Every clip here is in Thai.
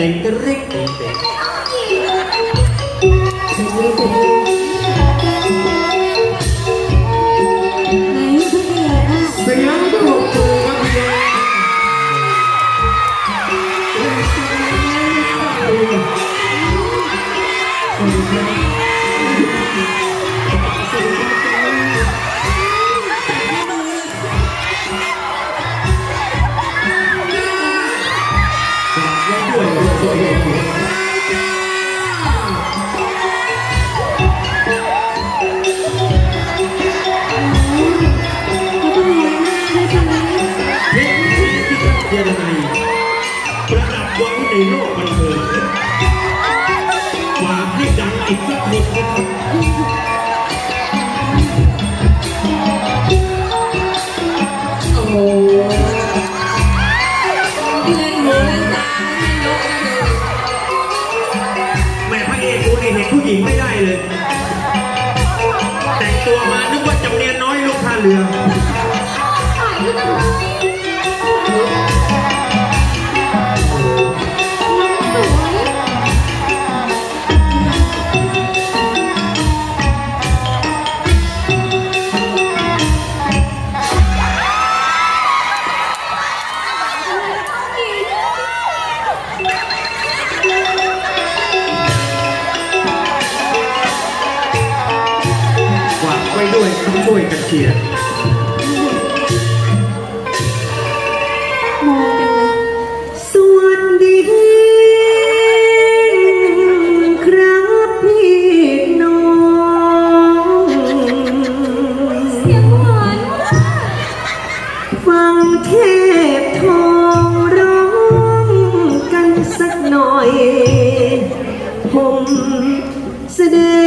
เต็งกระริกเต็งเต็ง เขาต้องเห็นหน้าด้วยใช่ไหมเพลงนี้ที่ทัพเยอรมนีประดับไว้ในโลกบันเทิงฝากให้ดังอีกสักคน Yeah. ช่วยกันเชียร์มองจังเลยสวัสดีครับพี่น้องเสียงหวานมากฟังเทพทองร้องกันสักหน่อย ผมแสดง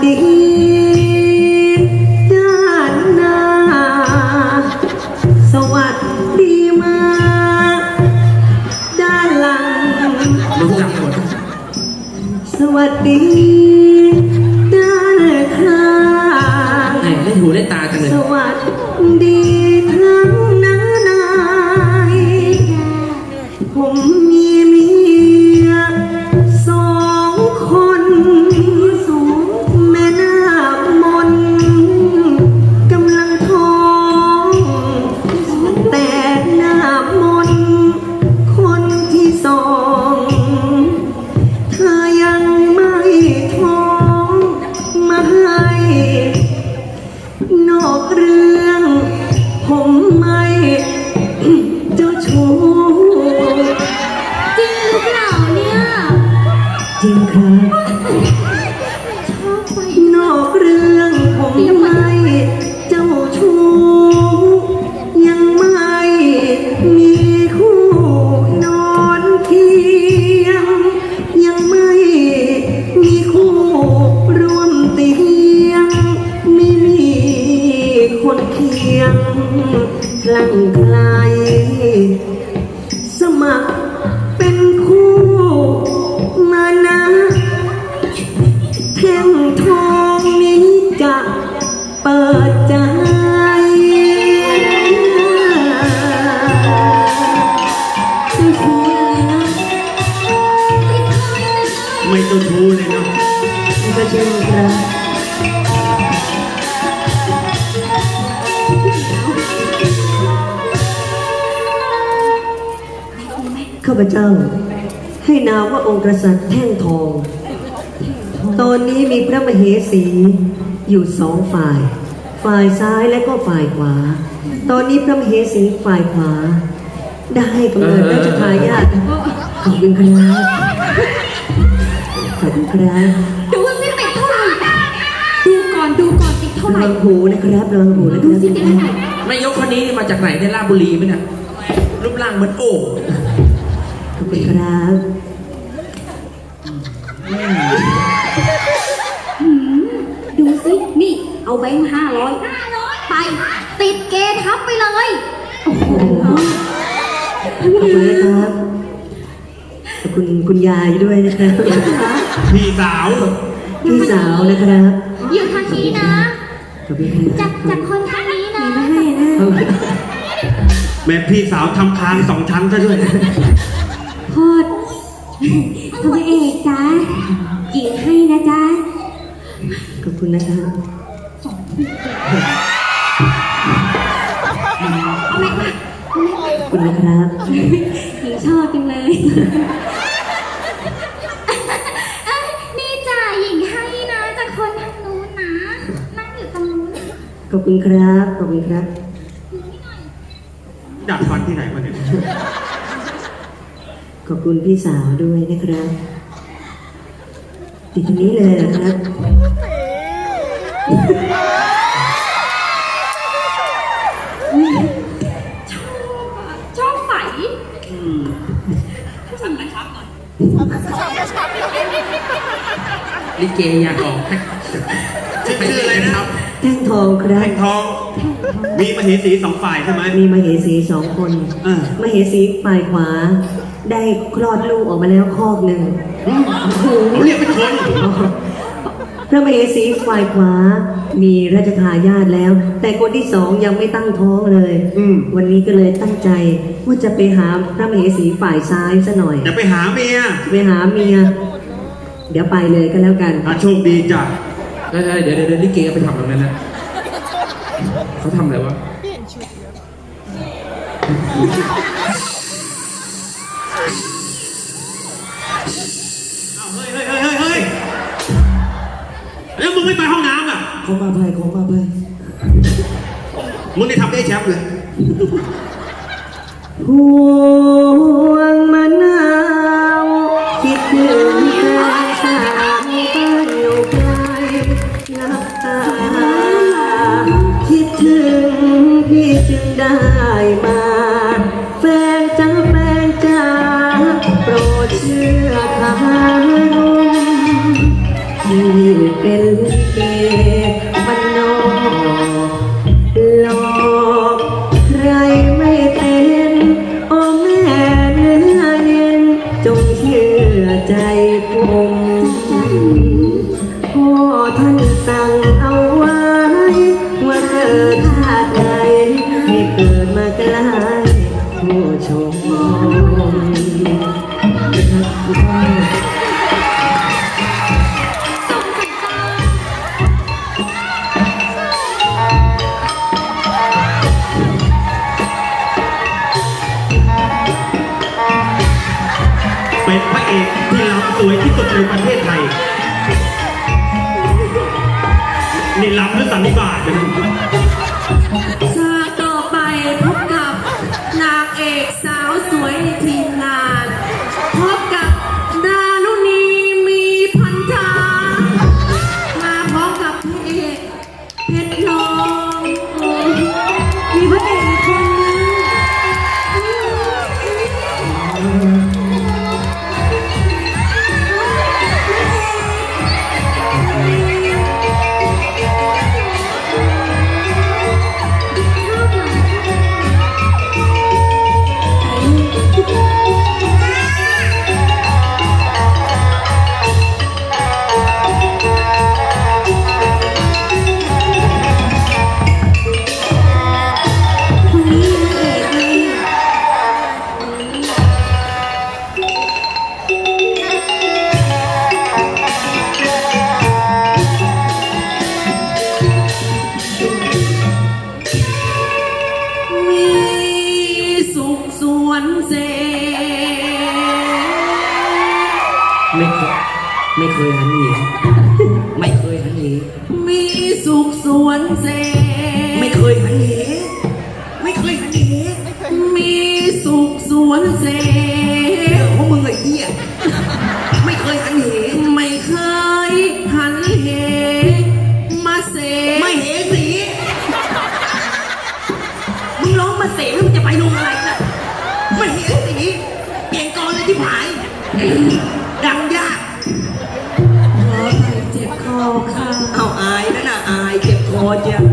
สวัสดีด้านหน้า สวัสดีมา ด้านหลัง รู้จักหมดสวัสดี ด้านข้างแหมเล่นหูเล่นตาจังเลย สวัสดีทั้งน้านายผมมีเมี นอกเรื่อง ผมไม่ คนเคียงคลั่งไคลสมัคร ข้าพเจ้า ให้นามว่าองค์กษัตริย์แท่งทอง ตอนนี้มีพระมเหสีอยู่สองฝ่าย ฝ่ายซ้ายและก็ฝ่ายขวา ตอนนี้พระมเหสีฝ่ายขวา ได้กำเนิดราชทายาทขอบคุณครับขอบคุณครับดูสิติดเท่าไหร่ ดูก่อนดูก่อนติดเท่าไหร่ ระวังหูนะครับระวังหูนะคดูรับสิติดเท่าไหร่ นายกคนนี้นี่มาจากไหนในยราชบุรีไหมเนี่ยรูปร่างเหมือนโอ่งข อบคุณครับดูสินี่ เอาแบงค์ห้าร้อยไป ติดเกทับไปเลย โอ้โหขอบคุณนะครับ ขอบคุณคุณยายด้วยนะครับพี่สาวขพี่สาวนะครับ อยู่ทางนี้นะ ขอบคุณครับจากจากคนทางนี้นะไม่ให้นะ แม่พี่สาวทำคางสองชั้นซะด้วย โพดทำไมเอกจ้าหญิงให้นะจ๊ะขอบคุณนะครับเอาไหมคะขอบคุณนะครับหญิงชอบจังเลยเอ้ยนี่จ้ะหญิงให้นะจากคนทางนู้นนะ นั่งอยู่ตรงนู้นขอบคุณครับ ขอบคุณครับดัดฟันที่ไหนมาเนี่ย ขอบคุณพี่สาวด้วยนะครับ ติดตรงนี้เลยนะครับชอบใสลิเกอยากออกชื่อชื่ออะไรนะครับ แท่งทองครับ แท่งทอง มีมเหสีสองฝ่ายใช่ไหม มีมเหสีสองคนเออมเหสีฝ่ายขวา ได้คลอดลูกออกมาแล้วคอกหนึ่งเขาเรียกเป็นคน พระมเหสีฝ่ายขวา มีราชทายาทแล้ว แต่คนที่สองยังไม่ตั้งท้องเลยอืม วันนี้ก็เลยตั้งใจว่าจะไปหาพระมเหสีฝ่ายซ้ายซะหน่อย จะไปหาเมียไปหาเมีย เดี๋ยวไปเลยก็แล้วกันอะโชคดีจ้ะ ได้ได้เดี๋ยวเดี๋ยวเดี๋ยวลิเกไปทำตรงนั้นนะเขาทำอะไรวะเฮ้ยเฮ้ยเฮ้ยเฮ้ยเฮ้ยแล้วมึงไม่ไปห้องน้ำอะขอมาภัยของมาภัยมึงได้ทำได้แชมป์เลยห่ว ไม่เคยไม่เคยหันหนีไม่เคยหันหนีมีสุขสวนเสไม่เคยหันหนีไม่เคยหันหนีมีสุขสวนเส ดังยาก ขอไปเจ็บคอค่ะ เอาอายนั่นน่ะอายเจ็บคอเจ้ะ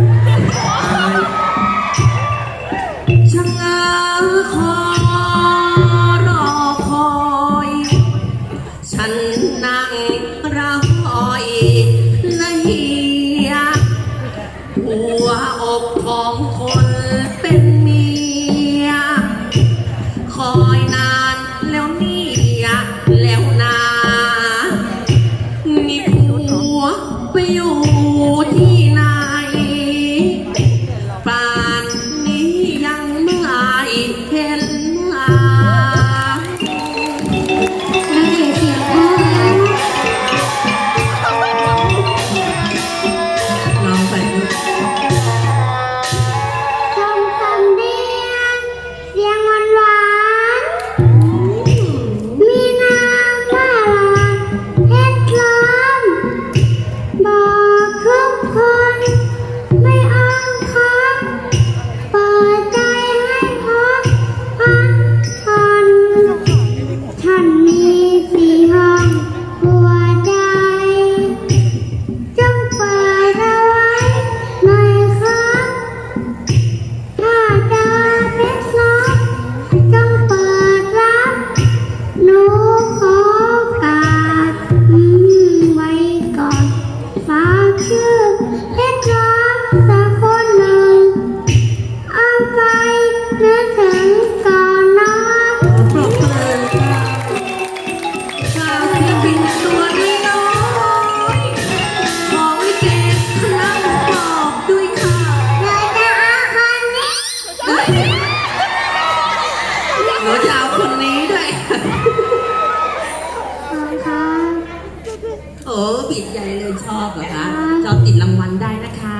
ใหญ่เลยชอบเหรอคะชอบติดรางวัลได้นะคะ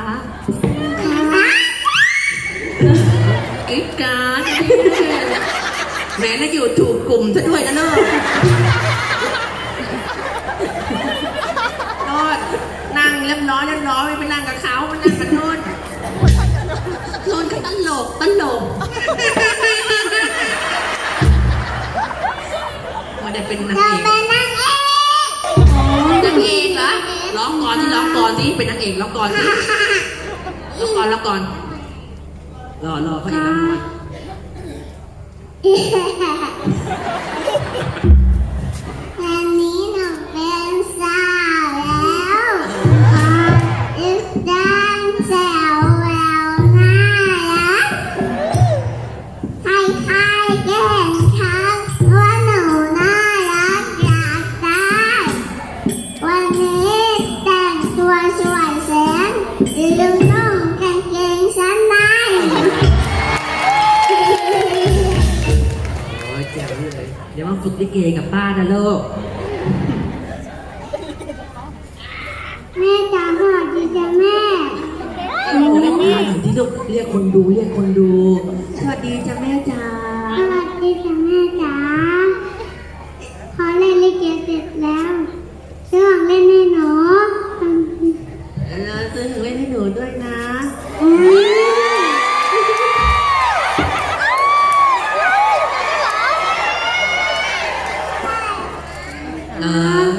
กิ๊กการ์ดแหม้น่าอยู่ถูกกลุ่มซะด้วยนะเนอะโนดนั่งเรียบร้อยเรียบร้อยไม่ไปนั่งกับเขามานั่งกับโนนโนนก็ตลกตลกไมันได้เป็นนางเราเอกเป็นนางเอกนางเหรอร้องก่อนที่ร้องก่อนที่เป็นนางเอกร้องก่อนสิร้องก่อนร้องก่อนรอรอเขาอีกร้องก่อน ลืมนุ่งกางเกงชั้นในโอ้ยแจ๋วเลย เดี๋ยวมาฝึกลิเกกับป้านะลูกแม่จ๋าสวัสดีจ้ะแม่ โอ้ยป้าที่ลูกเรียกคนดูเรียกคนดูสวัสดี แล้วซื้อหนูให้หนูด้วยนะอืมเออ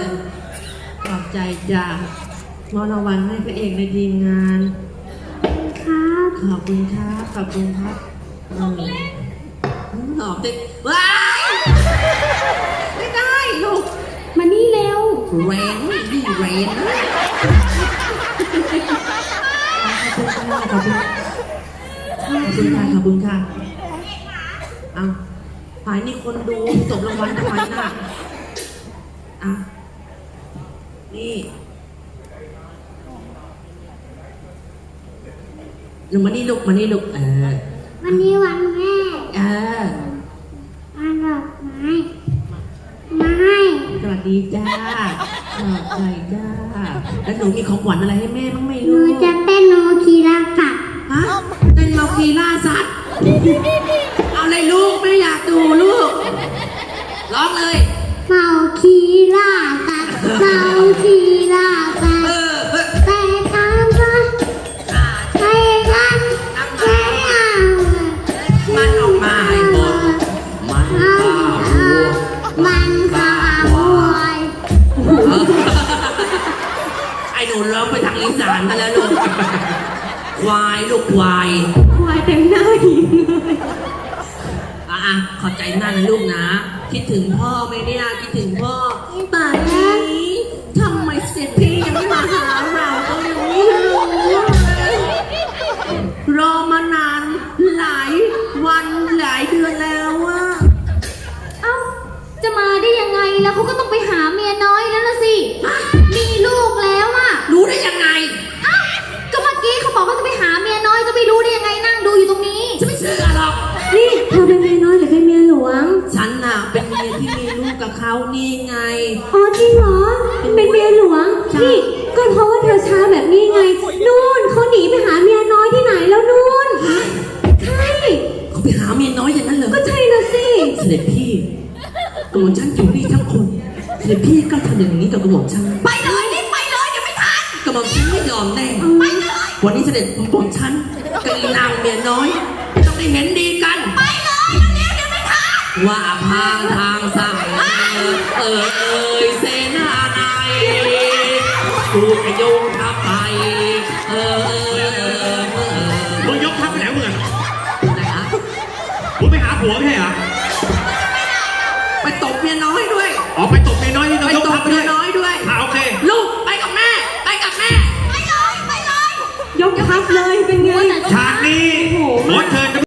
ขอบใจจ้ะมอบรางวัลให้พระเอกในทีมงาน ครับขอบคุณครับขอบคุณครับอืมหอมติดว้ายไม่ได้ลูกมานี่เร็วแร ขอบคุณค่ะขอบคุณค่ะขอบคุณค่ะเอาหายนี่คนดูตบรางวัลทำไมน่ะอะนี่ลงมานี่ลูกมานี่ลูกเออวันนี้วันแม่เออเอาดอกไม้มาให้สวัสดีจ้าขอบใจจ้าแล้วหนูมีของขวัญอะไรให้แม่บ้างไหมหนูลูกจะเต้นโนคีรา ร้องเลย เมาคีรากัดเมาคีรากัดเออเออแต่ตามกันอ่าให้กันไม่เอามันออกมาให้หมดมันข้าวัวมันข้าวอยไอ้หนูร้องไปทางอีสานมาแล้วลูก ควายลูกควาย ควายเต็มหน้าหินเลยอะขอบใจมากนะลูกนะ คิดถึงพ่อไหมเนี่ยคิดถึงพ่อป่านนี้ทำไมเสร็จพี่ยังไม่มาหาเราก็ยังไม่รู้เลยรอมานานหลายวันหลายเดือนแล้วอะเอ้าจะมาได้ยังไงแล้วเขาก็ต้องไปหาเมียน้อยแล้วละสิ มีลูกแล้วอะรู้ได้ยังไงก็เมื่อกี้เขาบอกว่าจะไปหาเมียน้อยจะไม่รู้ได้ เขานี่ไง อ๋อจริงเหรอ เป็นเมียหลวงนี่ก็เพราะว่าเธอช้าแบบนี้ไง นู่นเขาหนีไปหาเมียน้อยที่ไหนแล้วนู่นใช่เขาไปหาเมียน้อยอย่างนั้นเหรอก็ใช่นะสิเสด็จพี่กระหม่อมฉันอยู่นี่ทั้งคน เสด็จพี่ก็ทำอย่างนี้กับกระหม่อมฉันไปเลยรีบไปเลยอย่าไม่ทันกระหม่อมฉันไม่ยอมแน่ไปเลยวันนี้เสด็จกระหม่อมฉันกับอีนางเมียน้อย ต้องได้เห็น ว่าพางทางสั่งเออเอยเสนาในกูจะโยงทับไปเออ